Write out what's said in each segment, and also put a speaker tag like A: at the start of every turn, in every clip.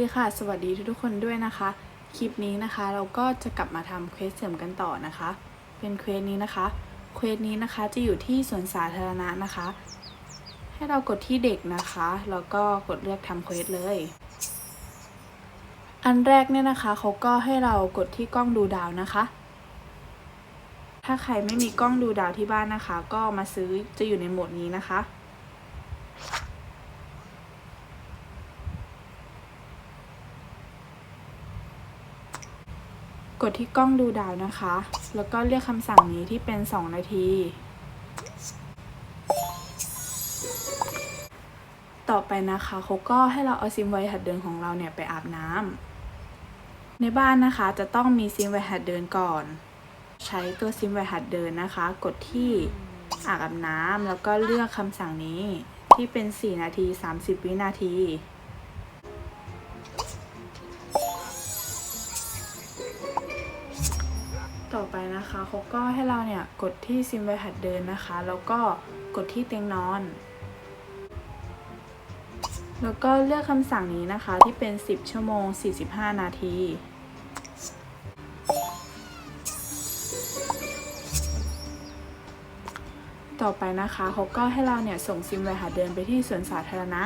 A: ดีค่ะ สวัสดีทุกๆคนด้วยนะคะ คลิปนี้นะคะ เราก็จะกลับมาทำเควสเสริมกันต่อนะคะ เป็นเควสนี้นะคะเควสนี้นะคะจะอยู่ที่สวนสาธารณะนะคะ ให้เรากดที่เด็กนะคะ แล้วก็กดเลือกทำเควสเลย อันแรกเนี่ยนะคะเขาก็ให้เรากดที่กล้องดูดาวนะคะ ถ้าใครไม่มีกล้องดูดาวที่บ้านนะคะ ก็มาซื้อจะอยู่ในโหมดนี้นะคะ กดที่กล้องดูดาวนะคะ แล้วก็เรียกคำสั่งนี้ที่เป็น 2 นาที ต่อไปนะคะเขาก็ให้เราเอาซิมไวหัดเดินของเราเนี่ยไปอาบน้ำในบ้านนะคะจะต้องมีซิมไวหัดเดินก่อน ใช้ตัวซิมไวหัดเดินนะคะ กดที่อางอาบน้ำแล้วก็เลือกคำสั่งนี้ที่เป็น 4 นาที 30 วินาที ต่อไปนะคะเขาก็ให้เราเนี่ยกดที่ซิมไวหัดเดินนะคะ แล้วก็กดที่เตียงนอน แล้วก็เลือกคำสั่งนี้นะคะที่เป็น 10 ชั่วโมง 45 นาทีต่อไปนะคะเขาก็ให้เราเนี่ยส่งซิมไวหัดเดินไปที่สวนสาธารณะ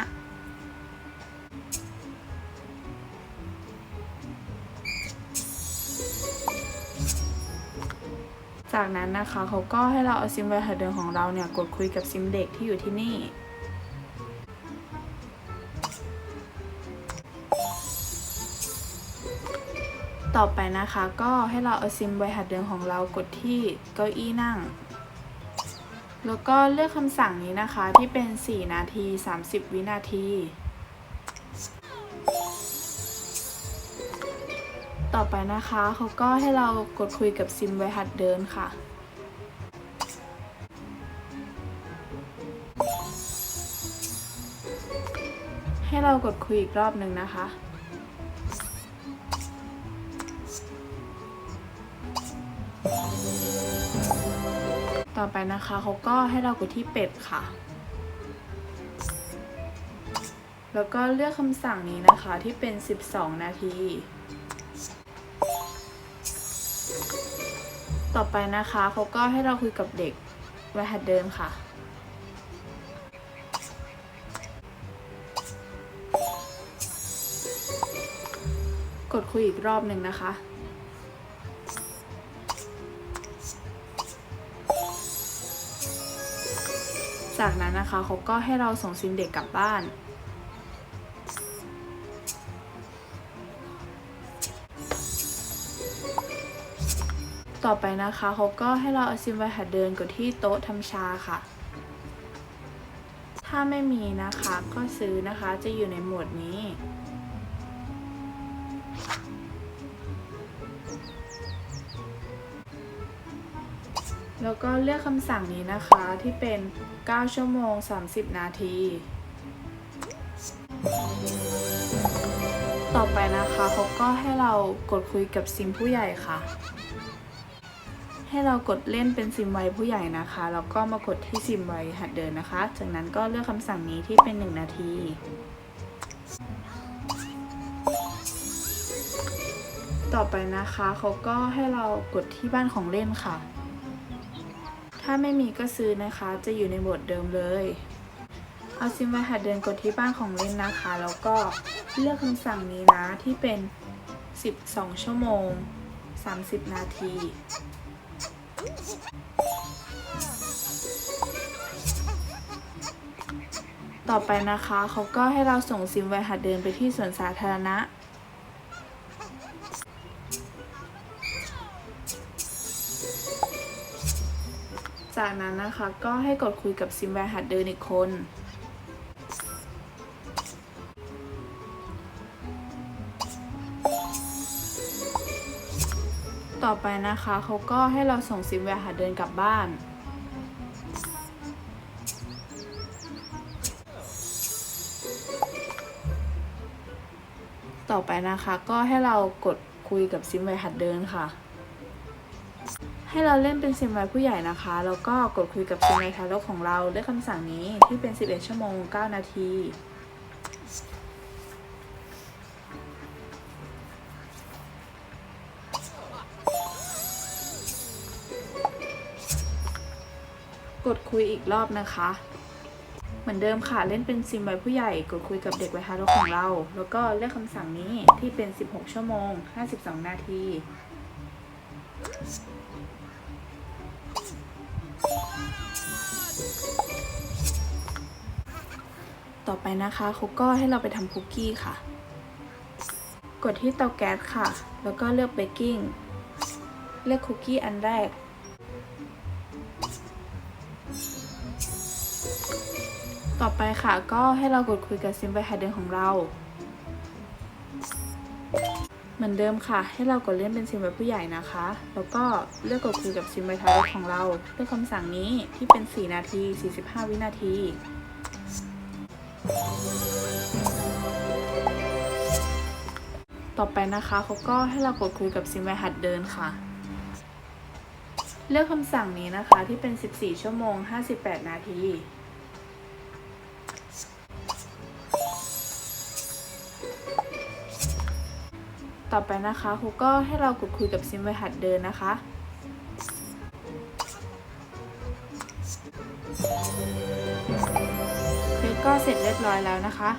A: จากนั้นนะคะเขาก็ให้เราเอาซิมไวหัดเดินของเราเนี่ยกดคุยกับซิมเด็กที่อยู่ที่นี่ ต่อไปนะคะก็ให้เราเอาซิมไวหัดเดินของเรากดที่เก้าอี้นั่ง แล้วก็เลือกคำสั่งนี้นะคะที่เป็น 4 นาที 30 วินาที ต่อไปนะคะเขาก็ให้เรากดคุยกับซิมไวหัดเดินค่ะ ให้เรากดคุยอีกรอบหนึ่งนะคะต่อไปนะคะเขาก็ให้เรากดที่เป็ดค่ะ แล้วก็เลือกคำสั่งนี้นะคะที่เป็น 12 นาที ต่อไปนะคะเขาก็ให้เราคุยกับเด็กไว้หัดเดินค่ะ กดคุยอีกรอบหนึ่งนะคะ จากนั้นนะคะเขาก็ให้เราส่งซิมเด็กกลับบ้าน ต่อไปนะคะเขาก็ให้เราเอาซิมไวหัดเดินกดที่โต๊ะทำชาค่ะ ถ้าไม่มีนะคะก็ซื้อนะคะจะอยู่ในหมวดนี้แล้วก็เลือกคำสั่งนี้นะคะที่เป็น 9 ชั่วโมง 30 นาที ต่อไปนะคะเขาก็ให้เรากดคุยกับซิมผู้ใหญ่ค่ะ ให้เรากดเล่นเป็นซิมไวผู้ใหญ่นะคะแล้วก็มากดที่ซิมไวหัดเดินนะคะ จากนั้นก็เลือกคำสั่งนี้ที่เป็น 1 นาที ต่อไปนะคะเขาก็ให้เรากดที่บ้านของเล่นค่ะ ถ้าไม่มีก็ซื้อนะคะจะอยู่ในบทเดิมเลยเอาซิมไวหัดเดินกดที่บ้านของเล่นนะคะ แล้วก็เลือกคำสั่งนี้นะที่เป็น 12 ชั่วโมง 30 นาที ต่อไปนะคะเขาก็ให้เราส่งซิมไวหัดเดินไปที่สวนสาธารณะ จากนั้นนะคะก็ให้กดคุยกับซิมแวร์หัดเดินอีกคน ต่อไปนะคะเขาก็ให้เราส่งซิมแวร์หัดเดินกลับบ้าน ต่อไปนะคะก็ให้เรากดคุยกับซิมแวร์หัดเดินค่ะ ให้เราเล่นเป็นซิมไวผู้ใหญ่นะคะ แล้วก็กดคุยกับซิมไวทารกของเราด้วยคำสั่งนี้ที่เป็น 11 ชั่วโมง 9 นาที กดคุยอีกรอบนะคะ เหมือนเดิมค่ะเล่นเป็นซิมไวัยผู้ใหญ่ กดคุยกับเด็กไวัยทารกของเรา แล้วก็เลือกคำสั่งนี้ที่เป็น 16 ชั่วโมง 52 นาทีต่อไปนะคะเขาก็ให้เราไปทำคุกกี้ค่ะ กดที่เตาแก๊สค่ะ แล้วก็เลือกเบกกิ้ง เลือกคุกกี้อันแรก ต่อไปค่ะก็ให้เรากดคุยกับซิมไบไฮเดนของเรา เหมือนเดิมค่ะ ให้เรากดเล่นเป็นซิมไบผู้ใหญ่นะคะ แล้วก็เลือกกดคุยกับซิมไบทารกของเราเลือกคำสั่งนี้ที่เป็น 4 นาที 45 วินาทีต่อไปนะคะเขาก็ให้เรากดคุยกับซิมไบหัดเดินค่ะ เลือกคำสั่งนี้นะคะที่เป็น 14 ชั่วโมง 58 นาที ต่อไปนะคะครูก็ให้เรากดคุยกับซิมไวหัดเดินนะคะเควสก็เสร็จเรียบร้อยแล้วนะคะ